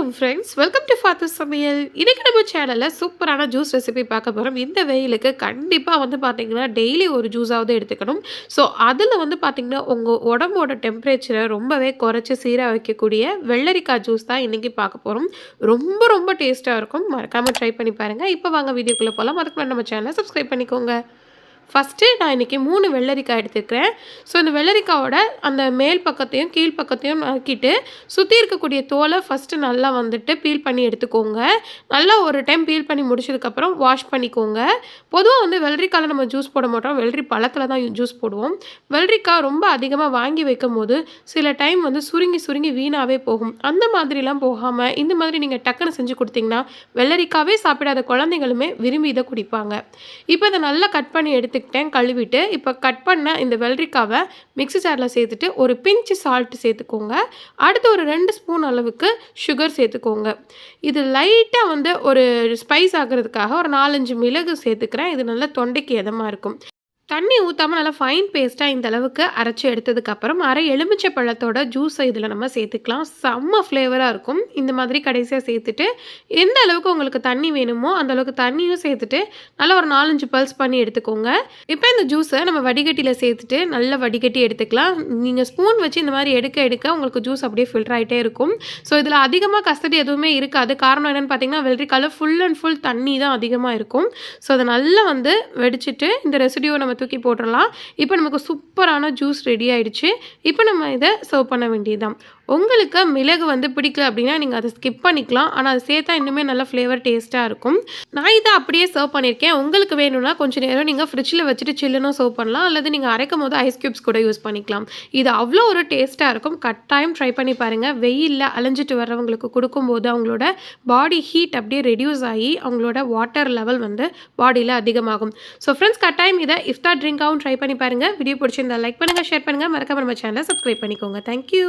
வணக்கம் friends welcome to father சமையல் இன்றைக்கி நம்ம சேனலில் சூப்பரான ஜூஸ் ரெசிபி பார்க்க போகிறோம் இந்த வெயிலுக்கு கண்டிப்பாக வந்து பார்த்தீங்கன்னா டெய்லி ஒரு ஜூஸாவது எடுத்துக்கணும். ஸோ அதில் வந்து பார்த்திங்கன்னா உங்கள் உடம்போட டெம்பரேச்சரை ரொம்பவே குறைச்சி சீராக வைக்கக்கூடிய வெள்ளரிக்காய் ஜூஸ் தான் இன்றைக்கி பார்க்க போகிறோம் ரொம்ப ரொம்ப டேஸ்ட்டாக இருக்கும். மறக்காமல் ட்ரை பண்ணி பாருங்கள் இப்போ வாங்க வீடியோக்குள்ளே போகலாம் அதுக்கு நம்ம சேனலை சப்ஸ்கிரைப் பண்ணிக்கோங்க. ஃபஸ்ட்டு நான் இன்றைக்கி மூணு வெள்ளரிக்காய் எடுத்துக்கிறேன் ஸோ இந்த வெள்ளரிக்காயோட அந்த மேல் பக்கத்தையும் கீழ் பக்கத்தையும் நறுக்கிட்டு சுற்றி இருக்கக்கூடிய தோலை ஃபஸ்ட்டு நல்லா வந்துட்டு பீல் பண்ணி எடுத்துக்கோங்க. நல்லா ஒரு டைம் பீல் பண்ணி முடிச்சதுக்கப்புறம் வாஷ் பண்ணிக்கோங்க. பொதுவாக வந்து வெள்ளரிக்காயில் நம்ம ஜூஸ் போட மாட்டோம். வெள்ளரி பழத்தில் தான் ஜூஸ் போடுவோம். வெள்ளரிக்காய் ரொம்ப அதிகமாக வாங்கி வைக்கும் போது சில டைம் வந்து சுருங்கி சுருங்கி வீணாகவே போகும். அந்த மாதிரிலாம் போகாமல் இந்த மாதிரி நீங்கள் டக்குன்னு செஞ்சு கொடுத்தீங்கன்னா வெள்ளரிக்காவே சாப்பிடாத குழந்தைங்களுமே விரும்பி இதை குடிப்பாங்க. இப்போ இதை நல்லா கட் பண்ணி எடுத்து எடுத்துக்கிட்டேன் கழுவிட்டு இப்போ கட் பண்ண இந்த வெள்ளரிக்காவை மிக்ஸி ஜாரில் சேர்த்துட்டு ஒரு பிஞ்சு சால்ட் சேர்த்துக்கோங்க. அடுத்து ஒரு ரெண்டு ஸ்பூன் அளவுக்கு சுகர் சேர்த்துக்கோங்க. இது லைட்டாக வந்து ஒரு ஸ்பைஸ் ஆகிறதுக்காக ஒரு நாலஞ்சு மிளகு சேர்த்துக்கிறேன். இது நல்லா தொண்டைக்கு இதமாக இருக்கும். தண்ணி ஊற்றாமல் நல்லா ஃபைன் பேஸ்ட்டாக இந்த அளவுக்கு அரைச்சி எடுத்ததுக்கப்புறம் அரை எலுமிச்சை பழத்தோட ஜூஸை இதில் நம்ம சேர்த்துக்கலாம். செம்ம ஃப்ளேவராக இருக்கும். இந்த மாதிரி கடைசியாக சேர்த்துட்டு எந்த அளவுக்கு உங்களுக்கு தண்ணி வேணுமோ அந்த அளவுக்கு தண்ணியும் சேர்த்துட்டு நல்லா ஒரு நாலஞ்சு பல்ஸ் பண்ணி எடுத்துக்கோங்க. இப்போ இந்த ஜூஸை நம்ம வடிகட்டியில் சேர்த்துட்டு நல்லா வடிகட்டி எடுத்துக்கலாம். நீங்கள் ஸ்பூன் வச்சு இந்த மாதிரி எடுக்க எடுக்க உங்களுக்கு ஜூஸ் அப்படியே ஃபில்டர் ஆகிட்டே இருக்கும். ஸோ இதில் அதிகமாக கஸ்டடி எதுவுமே இருக்காது. காரணம் என்னென்னு பார்த்தீங்கன்னா வெள்ளரிக்காயில் ஃபுல் அண்ட் ஃபுல் தண்ணி தான் அதிகமாக இருக்கும். ஸோ அதை நல்லா வந்து வெடிச்சிட்டு இந்த ரெசிடியூவை நம்ம தூக்கி போட்டுடலாம் இப்போ நமக்கு சூப்பரான ஜூஸ் ரெடி ஆகிடுச்சு இப்போ நம்ம இதை சர்வ் பண்ண வேண்டியதுதான். உங்களுக்கு மிளகு வந்து பிடிக்கல அப்படின்னா நீங்கள் அதை ஸ்கிப் பண்ணிக்கலாம். ஆனால் அதை சேர்த்தா இன்னுமே நல்ல ஃப்ளேவர் டேஸ்ட்டாக இருக்கும். நான் இதை அப்படியே சர்வ் பண்ணியிருக்கேன். உங்களுக்கு வேணும்னா கொஞ்சம் நேரம் நீங்கள் ஃப்ரிட்ஜில் வச்சுட்டு சில்லுனும் சர்வ் பண்ணலாம். அல்லது நீங்கள் அரைக்கும் போது ஐஸ் க்யூப்ஸ் கூட யூஸ் பண்ணிக்கலாம். இது அவ்வளோ ஒரு டேஸ்ட்டாக இருக்கும். கட்டாயம் ட்ரை பண்ணி பாருங்கள் வெயிலில் அலைஞ்சிட்டு வர்றவங்களுக்கு கொடுக்கும்போது அவங்களோட பாடி ஹீட் அப்படியே ரெடியூஸ் ஆகி அவங்களோட வாட்டர் லெவல் வந்து பாடியில் அதிகமாகும். ஸோ ஃப்ரெண்ட்ஸ் கட்டாயம் இதை இஃப்தார் ட்ரிங்காகவும் ட்ரை பண்ணி பாருங்கள் வீடியோ பிடிச்சிருந்தா லைக் பண்ணுங்கள் ஷேர் பண்ணுங்கள் மறக்காம நம்ம சேனலை சப்ஸ்கிரைப் பண்ணிக்கோங்க. தேங்க்யூ